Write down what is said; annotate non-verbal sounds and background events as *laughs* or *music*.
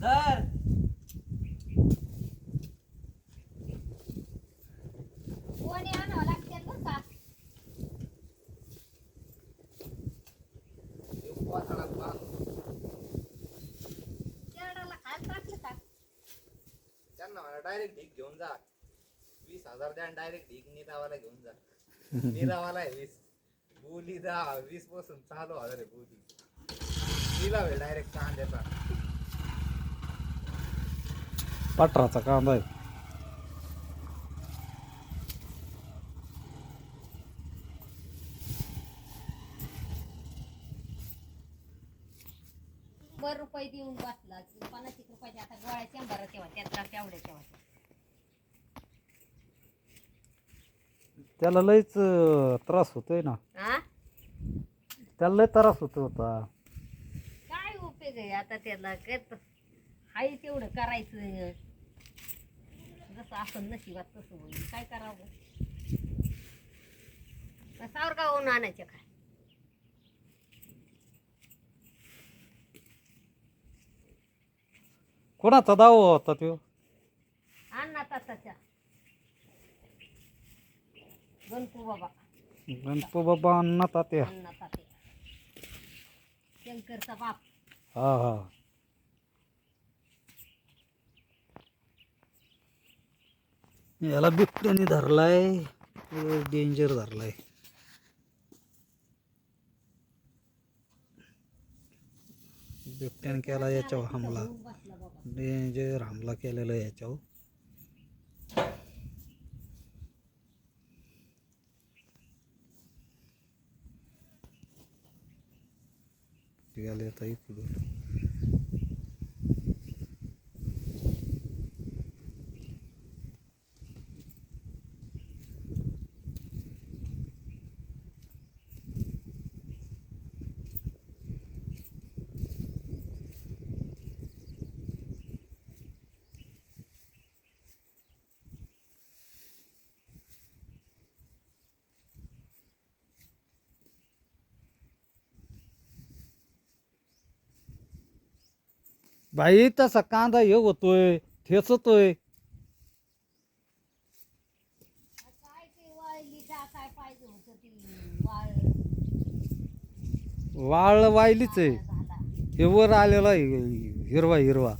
धर. कोणी आणावं लागते बरं त्यांना डायरेक्ट ढीक घेऊन जा. वीस हजार द्या डायरेक्ट ढीक निरावाला घेऊन जा. *laughs* निरावाला आहे वीस. बोली जा वीसपासून चालू हजार आहे बोली. दिला डायरेक्ट कांद्याचा पटराचा कांदा आहे. रुपये देऊन बसला. पन्नास एक रुपयाचे आता गोळ्या शंभर तेव्हा त्यातला तेवढ्या तेव्हा त्याला लयच अं, त्रास होतोय ना. हा त्याला लय त्रास होतो होता काय उपयोग आहे आता त्याला? करत हाय तेवढं करायचं. जसं असं नशिबात तसं होईल. काय करावं? सावर का होऊन आणायचे काय? कोणाचा दावा होता तो अण्णा ताताच्या गणपू बाबा. गणपू बाबा अण्णा तात्या. अण्णा तात्या. शंकरचा बाप. हा हा. याला बिबट्याने धरलाय. डेंजर धरलाय. बिबट्याने केला याच्यावर हमला. डेंजर हमला केलेला आहे याच्यावर. गेले आता इकडून बाई तसा कांदा हे होतोय ठेचतोय. काय ते वाळली पाहिजे होतं ती वाळ वाळ वायलीच आहे. झाला हे वर आलेला आहे हिरवा हिरवा.